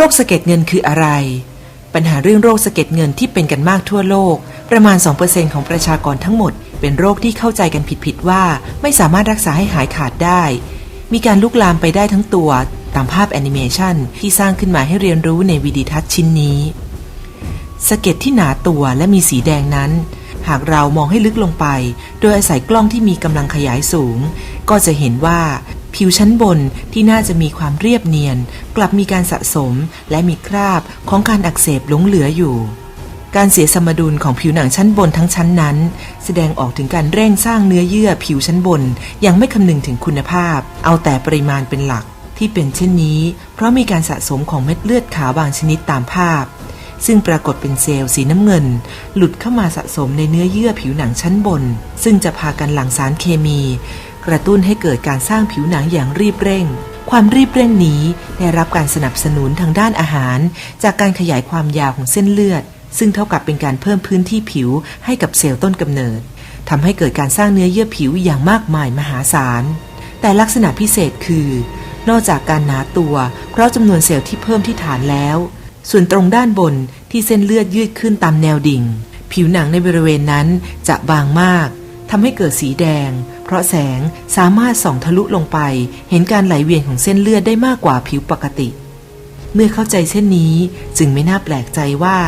โรคสะเก็ดเงินคืออะไร ปัญหาเรื่องโรคสะเก็ดเงินที่เป็นกันมากทั่วโลก ประมาณ 2%ของประชากรทั้งหมด เป็นโรคที่เข้าใจกันผิดๆว่า ไม่สามารถรักษาให้หายขาดได้ มีการลุกลามไปได้ทั้งตัวตามภาพแอนิเมชันที่สร้างขึ้นมาให้เรียนรู้ในวิดีทัศน์ชิ้นนี้สะเก็ดที่หนาตัวและมีสีแดงนั้น หากเรามองให้ลึกลงไป โดยอาศัยกล้องที่มีกำลังขยายสูง ก็จะเห็นว่า ผิวชั้นบนที่น่าจะมีความเรียบเนียน กลับมีการสะสมและมีคราบของการอักเสบหลงเหลืออยู่ การเสียสมดุลของผิวหนังชั้นบนทั้งชั้นนั้น แสดงออกถึงการเร่งสร้างเนื้อเยื่อผิวชั้นบนยังไม่คำนึงถึงคุณภาพ เอาแต่ปริมาณเป็นหลักที่เป็นเช่นนี้ เพราะมีการสะสมของเม็ดเลือดขาวบางชนิดตามภาพ ซึ่งปรากฏเป็นเซลล์สีน้ำเงิน หลุดเข้ามาสะสมในเนื้อเยื่อผิวหนังชั้นบน ซึ่งจะพากันหลั่งสารเคมี กระตุ้นให้เกิดการสร้างผิวหนังอย่างรีบเร่ง ความรีบเร่งนี้ได้รับการสนับสนุนทางด้านอาหาร จากการขยายความยาวของเส้นเลือด ซึ่งเท่ากับเป็นการเพิ่มพื้นที่ผิวให้กับเซลล์ต้นกำเนิดทำให้เกิดการสร้างเนื้อเยื่อผิวอย่างมากมายมหาศาล แต่ลักษณะพิเศษคือ นอกจากการหนาตัว เพราะจำนวนเซลล์ที่เพิ่มที่ฐานแล้ว ส่วนตรงด้านบนที่เส้นเลือดยืดขึ้นตามแนวดิ่ง ผิวหนังในบริเวณนั้นจะบางมากทำให้เกิดสีแดง เพราะแสงสามารถส่องทะลุลงไป เห็นการไหลเวียนของเส้นเลือดได้มากกว่าผิวปกติ เมื่อเข้าใจเช่นนี้จึงไม่น่าแปลกใจว่า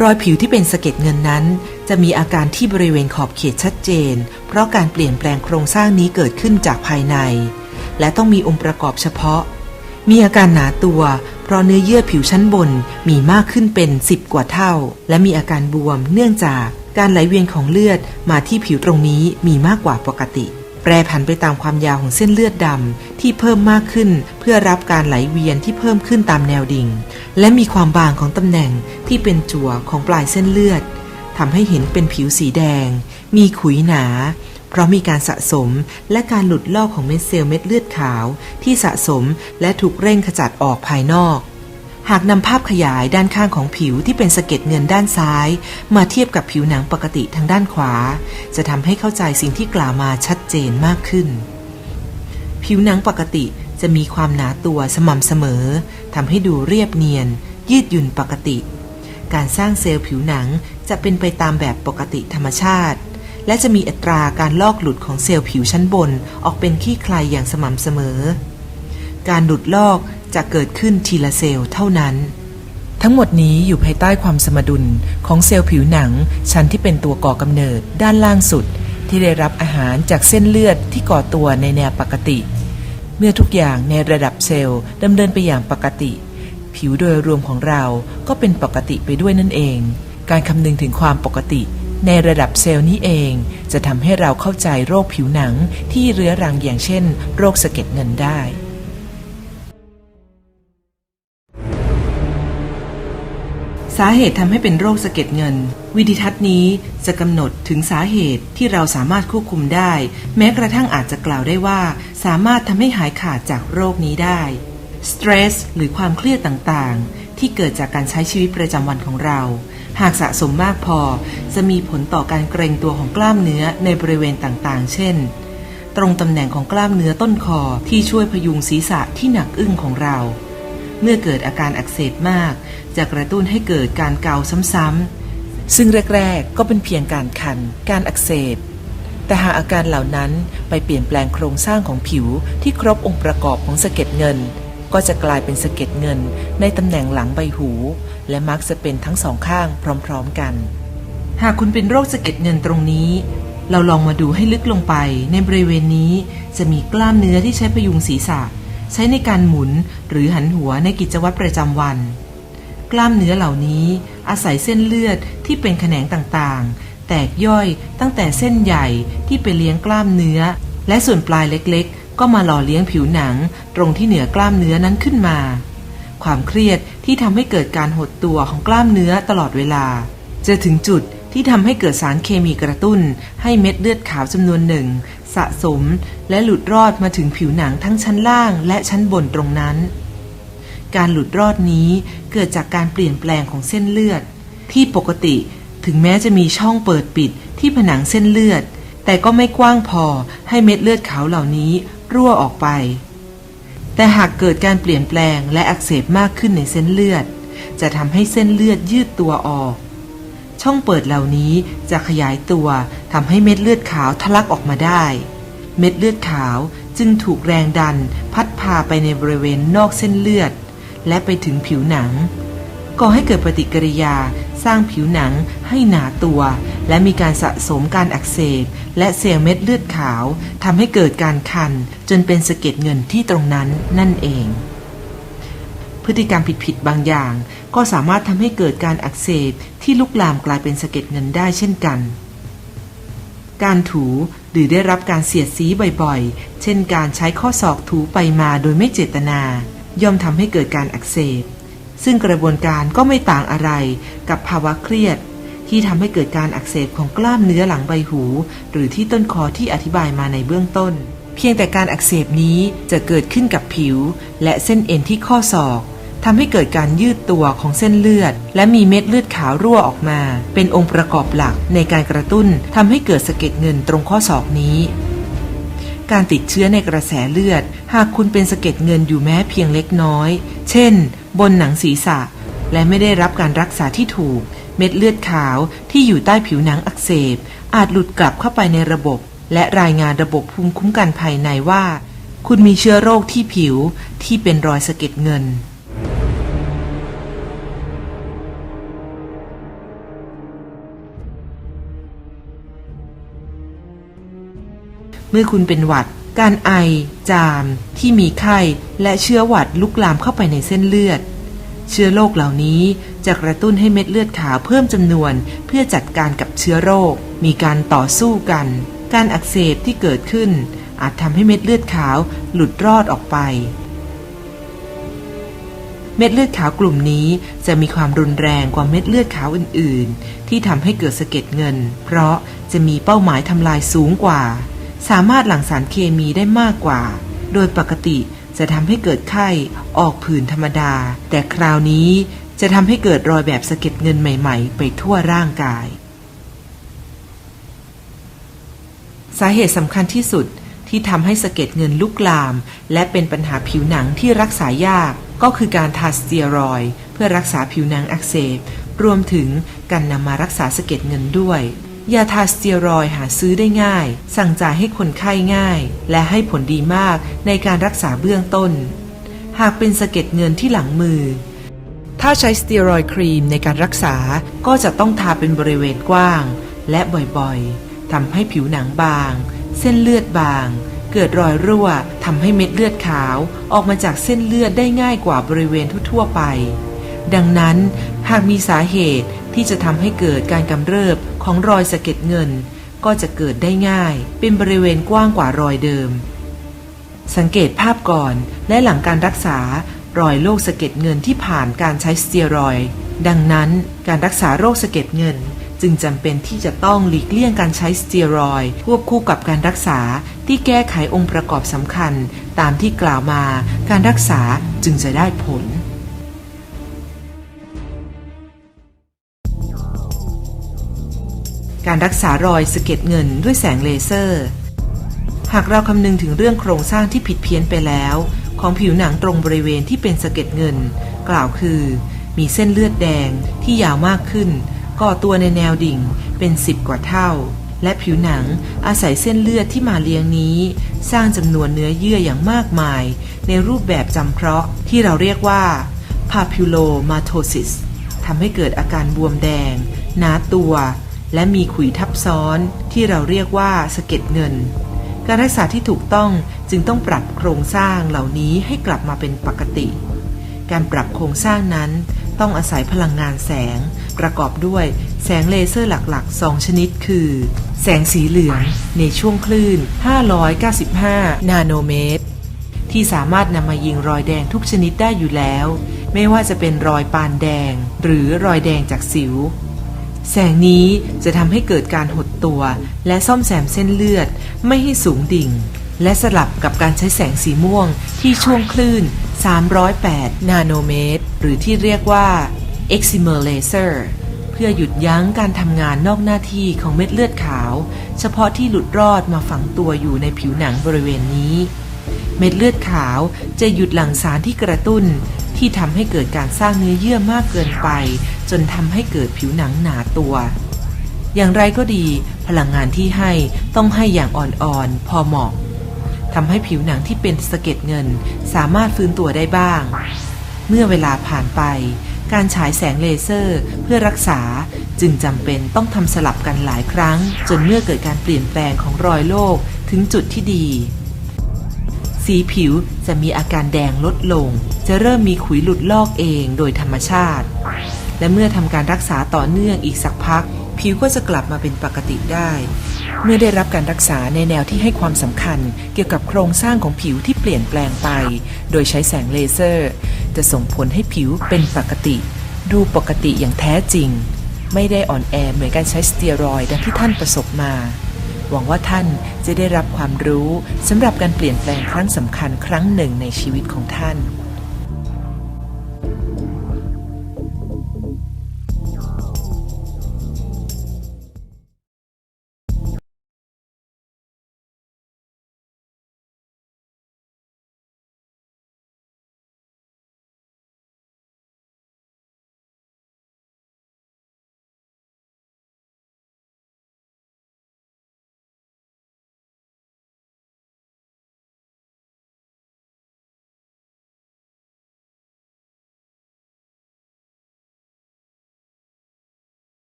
รอยผิวที่เป็นสะเก็ดเงินนั้น จะมีอาการที่บริเวณขอบเขตชัดเจน เพราะการเปลี่ยนแปลงโครงสร้างนี้เกิดขึ้นจากภายใน และต้องมีองค์ประกอบเฉพาะ มีอาการหนาตัว เพราะเนื้อเยื่อผิวชั้นบนมีมากขึ้นเป็น 10 กว่าเท่า และมีอาการบวมเนื่องจากการไหลเวียนของเลือดมาที่ผิวตรงนี้มีมากกว่าปกติ รผันไปตามความยาวของเส้นเลือดดำที่เพิ่มมากขึ้นเพื่อรับการไหลเวียนที่เพิ่มขึ้นตามแนวดิ่ง และมีความบางของตำแหน่งที่เป็นจั่วของปลายเส้นเลือดทำให้เห็นเป็นผิวสีแดง มีขุยหนา เพราะมีการสะสมและการหลุดลอกของเม็ดเซลล์เม็ดเลือดขาว ที่สะสมและถูกเร่งขจัดออกภายนอก หากนำภาพขยายด้านข้างของผิวที่เป็นสะเก็ดเงินด้านซ้าย มาเทียบกับผิวหนังปกติทางด้านขวา จะทำให้เข้าใจสิ่งที่กล่าวมาชัดเจนมากขึ้น ผิวหนังปกติจะมีความหนาตัวสม่ำเสมอทำให้ดูเรียบเนียน ยืดหยุ่นปกติ การสร้างเซลล์ผิวหนังจะเป็นไปตามแบบปกติธรรมชาติ และจะมีอัตราการลอกหลุดของเซลล์ผิวชั้นบนออกเป็นขี้ใครอย่างสม่ำเสมอ การหลุดลอก จะเกิดขึ้นทีละเซลล์เท่านั้น ทั้งหมดนี้อยู่ภายใต้ความสมดุลของเซลล์ผิวหนัง ชั้นที่เป็นตัวก่อกำเนิดด้านล่างสุด ที่ได้รับอาหารจากเส้นเลือดที่ก่อตัวในแนวปกติ เมื่อทุกอย่างในระดับเซลล์ดำเนินไปอย่างปกติ ผิวโดยรวมของเราก็เป็นปกติไปด้วยนั่นเอง การคำนึงถึงความปกติในระดับเซลล์นี้เองจะทำให้เราเข้าใจโรคผิวหนังที่เรื้อรังอย่างเช่น โรคสะเก็ดเงินได้ สาเหตุทำให้เป็นโรคสะเก็ดเงิน วิดิทัศน์นี้จะกำหนดถึงสาเหตุที่เราสามารถควบคุมได้ แม้กระทั่งอาจจะกล่าวได้ว่า สามารถทำให้หายขาดจากโรคนี้ได้สเตรสหรือความเครียดต่างๆ ที่เกิดจากการใช้ชีวิตประจำวันของเรา หากสะสมมากพอ จะมีผลต่อการเกรงตัวของกล้ามเนื้อในบริเวณต่างๆ เช่น ตรงตำแหน่งของกล้ามเนื้อต้นคอที่ช่วยพยุงศีรษะที่หนักอึ้งของเรา เมื่อเกิดอาการอักเสบมาก จะกระตุ้นให้เกิดการเกาซ้ำๆ ซึ่งแรกๆ ก็เป็นเพียงการคัน การอักเสบ แต่หากอาการเหล่านั้นไปเปลี่ยนแปลงโครงสร้างของผิวที่ครบองค์ประกอบของสะเก็ดเงิน ก็จะกลายเป็นสะเก็ดเงิน ในตำแหน่งหลังใบหู และมักจะเป็นทั้งสองข้างพร้อมๆกัน หากคุณเป็นโรคสะเก็ดเงินตรงนี้เราลองมาดูให้ลึกลงไป ในบริเวณนี้จะมีกล้ามเนื้อที่ใช้พยุงศีรษะ ใช้ในการหมุนหรือหันหัวในกิจวัตรประจำวัน กล้ามเนื้อเหล่านี้อาศัยเส้นเลือดที่เป็นแขนงต่างๆ แตกย่อยตั้งแต่เส้นใหญ่ที่ไปเลี้ยงกล้ามเนื้อ และส่วนปลายเล็กๆ ก็มาหล่อเลี้ยงผิวหนัง ตรงที่เหนือกล้ามเนื้อนั้นขึ้นมา ความเครียดที่ทำให้เกิดการหดตัวของกล้ามเนื้อตลอดเวลา จะถึงจุดที่ทำให้เกิดสารเคมีกระตุ้น ให้เม็ดเลือดขาวจำนวนหนึ่ง สะสมและหลุดรอดมาถึงผิวหนังทั้งชั้นล่างและชั้นบนตรงนั้น การหลุดรอดนี้เกิดจากการเปลี่ยนแปลงของเส้นเลือด ที่ปกติถึงแม้จะมีช่องเปิดปิดที่ผนังเส้นเลือด แต่ก็ไม่กว้างพอให้เม็ดเลือดขาวเหล่านี้รั่วออกไป แต่หากเกิดการเปลี่ยนแปลงและอักเสบมากขึ้นในเส้นเลือด จะทำให้เส้นเลือดยืดตัวออก ช่องเปิดเหล่านี้จะขยายตัวทำให้เม็ดเลือดขาวทะลักออกมาได้ เม็ดเลือดขาวจึงถูกแรงดันพัดพาไปในบริเวณนอกเส้นเลือด และไปถึงผิวหนังก่อให้เกิดปฏิกิริยาสร้างผิวหนังให้หนาตัว และมีการสะสมการอักเสบ และเซลล์เม็ดเลือดขาวทำให้เกิดการคัน จนเป็นสะเก็ดเงินที่ตรงนั้นนั่นเอง พฤติกรรมผิดๆบางอย่าง ก็สามารถทำให้เกิดการอักเสบ ที่ลุกลามกลายเป็นสะเก็ดเงินได้เช่นกัน การถูหรือได้รับการเสียดสีบ่อยๆ เช่นการใช้ข้อศอกถูไปมาโดยไม่เจตนา ย่อมทำให้เกิดการอักเสบ ซึ่งกระบวนการก็ไม่ต่างอะไรกับภาวะเครียด ที่ทำให้เกิดการอักเสบของกล้ามเนื้อหลังใบหู หรือที่ต้นคอที่อธิบายมาในเบื้องต้น เพียงแต่การอักเสบนี้จะเกิดขึ้นกับผิว และเส้นเอ็นที่ข้อศอก ทำให้เกิดการยืดตัวของเส้นเลือด และมีเม็ดเลือดขาวรั่วออกมา เป็นองค์ประกอบหลักในการกระตุ้นทำให้เกิดสะเก็ดเงินตรงข้อศอกนี้ การติดเชื้อในกระแสเลือด หากคุณเป็นสะเก็ดเงินอยู่แม้เพียงเล็กน้อย เช่น บนหนังศีรษะ และไม่ได้รับการรักษาที่ถูก เม็ดเลือดขาวที่อยู่ใต้ผิวหนังอักเสบ อาจหลุดกลับเข้าไปในระบบ และรายงานระบบภูมิคุ้มกันภายในว่า คุณมีเชื้อโรคที่ผิวที่เป็นรอยสะเก็ดเงิน เมื่อคุณเป็นหวัด การไอ จาม ที่มีไข้ และเชื้อหวัดลุกลามเข้าไปในเส้นเลือด เชื้อโรคเหล่านี้จะกระตุ้นให้เม็ดเลือดขาวเพิ่มจำนวน เพื่อจัดการกับเชื้อโรค มีการต่อสู้กัน การอักเสบที่เกิดขึ้น อาจทำให้เม็ดเลือดขาวหลุดรอดออกไป เม็ดเลือดขาวกลุ่มนี้จะมีความรุนแรงกว่าเม็ดเลือดขาวอื่น ๆ ที่ทำให้เกิดสะเก็ดเงิน เพราะจะมีเป้าหมายทำลายสูงกว่า สามารถหลั่งสารเคมีได้มากกว่า โดยปกติจะทำให้เกิดไข้ออกผื่นธรรมดา แต่คราวนี้จะทำให้เกิดรอยแบบสะเก็ดเงินใหม่ ๆ ไปทั่วร่างกาย สาเหตุสำคัญที่สุดที่ทำให้สะเก็ดเงินลุกลาม และเป็นปัญหาผิวหนังที่รักษายาก ก็คือการทาสเตียรอยเพื่อรักษาผิวหนังอักเสบ รวมถึงการนำมารักษาสะเก็ดเงินด้วย ยาทาสเตียรอยหาซื้อได้ง่าย สั่งจ่ายให้คนไข้ง่าย และให้ผลดีมากในการรักษาเบื้องต้น หากเป็นสะเก็ดเงินที่หลังมือ ถ้าใช้สเตียรอยครีมในการรักษาก็จะต้องทาเป็นบริเวณกว้าง และบ่อยๆทำให้ผิวหนังบาง เส้นเลือดบาง เกิดรอยรั่วทำให้เม็ดเลือดขาวออกมาจากเส้นเลือดได้ง่ายกว่าบริเวณทั่วๆไป ดังนั้นหากมีสาเหตุ ที่จะทำให้เกิดการกำเริบของรอยสะเก็ดเงิน ก็จะเกิดได้ง่าย เป็นบริเวณกว้างกว่ารอยเดิม สังเกตภาพก่อนและหลังการรักษารอยโรคสะเก็ดเงินที่ผ่านการใช้สเตียรอย ดังนั้นการรักษาโรคสะเก็ดเงิน จึงจำเป็นที่จะต้องหลีกเลี่ยงการใช้สเตียรอยควบคู่กับการรักษาที่แก้ไของค์ประกอบสำคัญ ตามที่กล่าวมาการรักษาจึงจะได้ผล การรักษารอยสะเก็ดเงินด้วยแสงเลเซอร์ หากเราคำนึงถึงเรื่องโครงสร้างที่ผิดเพี้ยนไปแล้ว ของผิวหนังตรงบริเวณที่เป็นสะเก็ดเงิน กล่าวคือ มีเส้นเลือดแดงที่ยาวมากขึ้นก่อตัวในแนวดิ่งเป็นสิบกว่าเท่า และผิวหนังอาศัยเส้นเลือดที่มาเลี้ยงนี้ สร้างจำนวนเนื้อเยื่ออย่างมากมาย ในรูปแบบจำเพาะที่เราเรียกว่า papillomatosis ทำให้เกิดอาการบวมแดง หนาตัว และมีขุยทับซ้อนที่เราเรียกว่าสะเก็ดเงิน การรักษาที่ถูกต้องจึงต้องปรับโครงสร้างเหล่านี้ให้กลับมาเป็นปกติ การปรับโครงสร้างนั้นต้องอาศัยพลังงานแสง ประกอบด้วยแสงเลเซอร์หลักๆ 2 ชนิดคือ แสงสีเหลืองในช่วงคลื่น 595 นาโนเมตร ที่สามารถนำมายิงรอยแดงทุกชนิดได้อยู่แล้ว ไม่ว่าจะเป็นรอยปานแดง หรือรอยแดงจากสิว แสงนี้จะทำให้เกิดการหดตัวและซ่อมแซมเส้นเลือดไม่ให้สูงดิ่ง และสลับกับการใช้แสงสีม่วงที่ช่วงคลื่น 308 นาโนเมตร หรือที่เรียกว่า e x i m e r laser เพื่อหยุดยั้งการทำงานนอกหน้าที่ของเม็ดเลือดขาว เฉพาะที่หลุดรอดมาฝังตัวอยู่ในผิวหนังบริเวณนี้ เม็ดเลือดขาวจะหยุดหลั่งสารที่กระตุ้นที่ทำให้เกิดการสร้างเนื้อเยื่อมากเกินไป จนทำให้เกิดผิวหนังหนาตัว อย่างไรก็ดีพลังงานที่ให้ต้องให้อย่างอ่อนๆ พอเหมาะทำให้ผิวหนังที่เป็นสะเก็ดเงินสามารถฟื้นตัวได้บ้าง เมื่อเวลาผ่านไป การฉายแสงเลเซอร์เพื่อรักษาจึงจำเป็นต้องทำสลับกันหลายครั้ง จนเมื่อเกิดการเปลี่ยนแปลงของรอยโรคถึงจุดที่ดี สีผิวจะมีอาการแดงลดลง จะเริ่มมีขุยหลุดลอกเองโดยธรรมชาติ และเมื่อทำการรักษาต่อเนื่องอีกสักพัก ผิวก็จะกลับมาเป็นปกติได้ เมื่อได้รับการรักษาในแนวที่ให้ความสำคัญ เกี่ยวกับโครงสร้างของผิวที่เปลี่ยนแปลงไป โดยใช้แสงเลเซอร์ จะส่งผลให้ผิวเป็นปกติ ดูปกติอย่างแท้จริง ไม่ได้อ่อนแอเหมือนการใช้สเตียรอยด์ดังที่ท่านประสบมา หวังว่าท่านจะได้รับความรู้สำหรับการเปลี่ยนแปลงครั้งสำคัญครั้งหนึ่งในชีวิตของท่าน